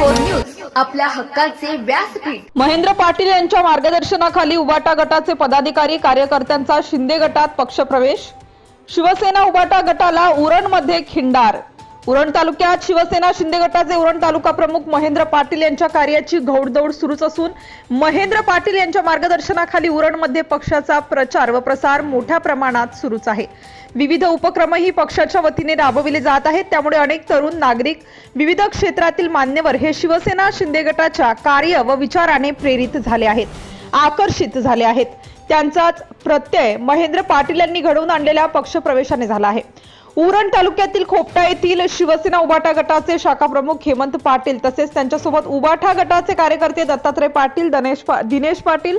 News आपल्या हक्काचे व्यासपीठ. महेंद्र पाटील यांच्या मार्गदर्शनाखाली उबाटा गटाचे पदाधिकारी कार्यकर्त्यांचा शिंदे गटात पक्षप्रवेश. शिवसेना उबाटा गटाला उरणमध्ये खिंडार. उरण तालुक्यात शिवसेना शिंदे गटाचे उरण तालुका प्रमुख महेंद्र पाटील यांच्या कार्याची घौडदौड सुरूच असून महेंद्र पाटील यांच्या मार्गदर्शनाखाली उरणमध्ये पक्षाचा प्रचार व प्रसार मोठ्या प्रमाणात सुरूच आहे. विविध उपक्रमही पक्षाच्या वतीने राबविले जात आहेत. त्यामुळे अनेक तरुण नागरिक विविध क्षेत्रातील मान्यवर हे शिवसेना शिंदे गटाच्या कार्य व विचाराने प्रेरित झाले आहेत आकर्षित झाले आहेत. त्यांचाच प्रत्यय महेंद्र पाटील यांनी घडवून आणलेल्या पक्षप्रवेशाने झाला आहे. उरण तालुक्यातील खोपटा येथील शिवसेना उबाटा गटाचे शाखा प्रमुख हेमंत पाटील तसेच त्यांच्यासोबत उबाठा गटाचे कार्यकर्ते दत्तात्रय पाटील दनेश पा- दिनेश पाटील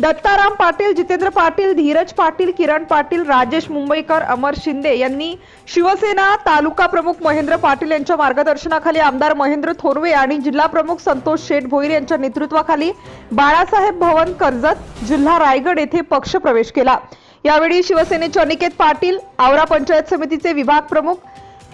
दत्ताराम पाटील जितेंद्र पाटील धीरज पाटील किरण पाटील राजेश मुंबईकर अमर शिंदे यांनी शिवसेना तालुका प्रमुख महेंद्र पाटील यांच्या मार्गदर्शनाखाली आमदार महेंद्र थोरवे आणि जिल्हा प्रमुख संतोष शेठ भोईर यांच्या नेतृत्वाखाली बाळासाहेब भवन कर्जत जिल्हा रायगड येथे पक्षप्रवेश केला. यावेळी शिवसेनेचे अनिकेत पाटील आवरा पंचायत समितीचे विभाग प्रमुख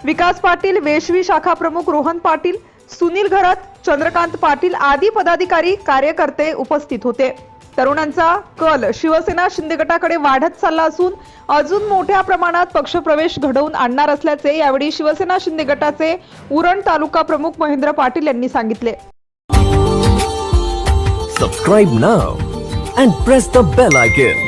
विकास पाटील वेशवी शाखा प्रमुख रोहन पाटील सुनील घरत चंद्रकांत पाटील आदी पदाधिकारी कार्यकर्ते उपस्थित होते. तरुणांचा कल शिवसेना शिंदे गटाकडे वाढत चालला असून अजून मोठ्या प्रमाणात पक्षप्रवेश घडवून आणणार असल्याचे यावेळी शिवसेना शिंदे गटाचे उरण तालुका प्रमुख महेंद्र पाटील यांनी सांगितले. Subscribe now and press the bell icon